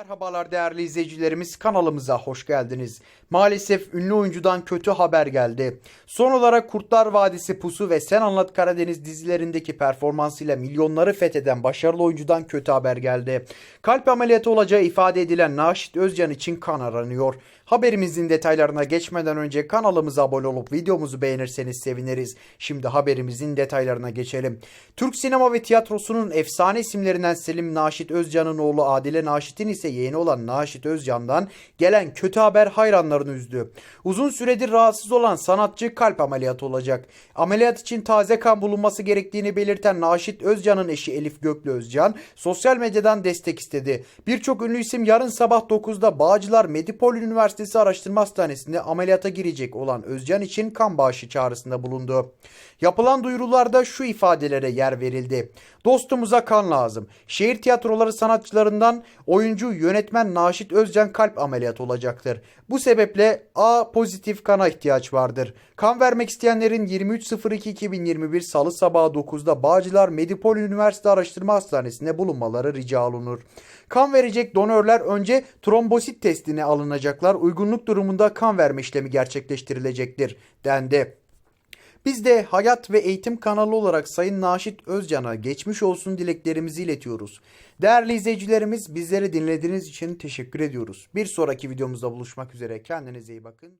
Merhabalar değerli izleyicilerimiz kanalımıza hoş geldiniz. Maalesef ünlü oyuncudan kötü haber geldi. Son olarak Kurtlar Vadisi Pusu ve Sen Anlat Karadeniz dizilerindeki performansıyla milyonları fetheden başarılı oyuncudan kötü haber geldi. Kalp ameliyatı olacağı ifade edilen Naşit Özcan için kan aranıyor. Haberimizin detaylarına geçmeden önce kanalımıza abone olup videomuzu beğenirseniz seviniriz. Şimdi haberimizin detaylarına geçelim. Türk sinema ve tiyatrosunun efsane isimlerinden Selim Naşit Özcan'ın oğlu Adile Naşit'in ise yeğeni olan Naşit Özcan'dan gelen kötü haber hayranlarını üzdü. Uzun süredir rahatsız olan sanatçı kalp ameliyatı olacak. Ameliyat için taze kan bulunması gerektiğini belirten Naşit Özcan'ın eşi Elif Göklü Özcan sosyal medyadan destek istedi. Birçok ünlü isim yarın sabah 9'da Bağcılar Medipol Üniversitesi Araştırma Hastanesi'nde ameliyata girecek olan Özcan için kan bağışı çağrısında bulundu. Yapılan duyurularda şu ifadelere yer verildi. Dostumuza kan lazım. Şehir tiyatroları sanatçılarından oyuncu yönetmen Naşit Özcan kalp ameliyatı olacaktır. Bu sebeple A pozitif kana ihtiyaç vardır. Kan vermek isteyenlerin 23.02.2021 Salı sabahı 9'da Bağcılar Medipol Üniversite Araştırma Hastanesi'nde bulunmaları rica olunur. Kan verecek donörler önce trombosit testine alınacaklar. Uygunluk durumunda kan verme işlemi gerçekleştirilecektir dendi. Biz de Hayat ve Eğitim kanalı olarak Sayın Naşit Özcan'a geçmiş olsun dileklerimizi iletiyoruz. Değerli izleyicilerimiz bizleri dinlediğiniz için teşekkür ediyoruz. Bir sonraki videomuzda buluşmak üzere. Kendinize iyi bakın.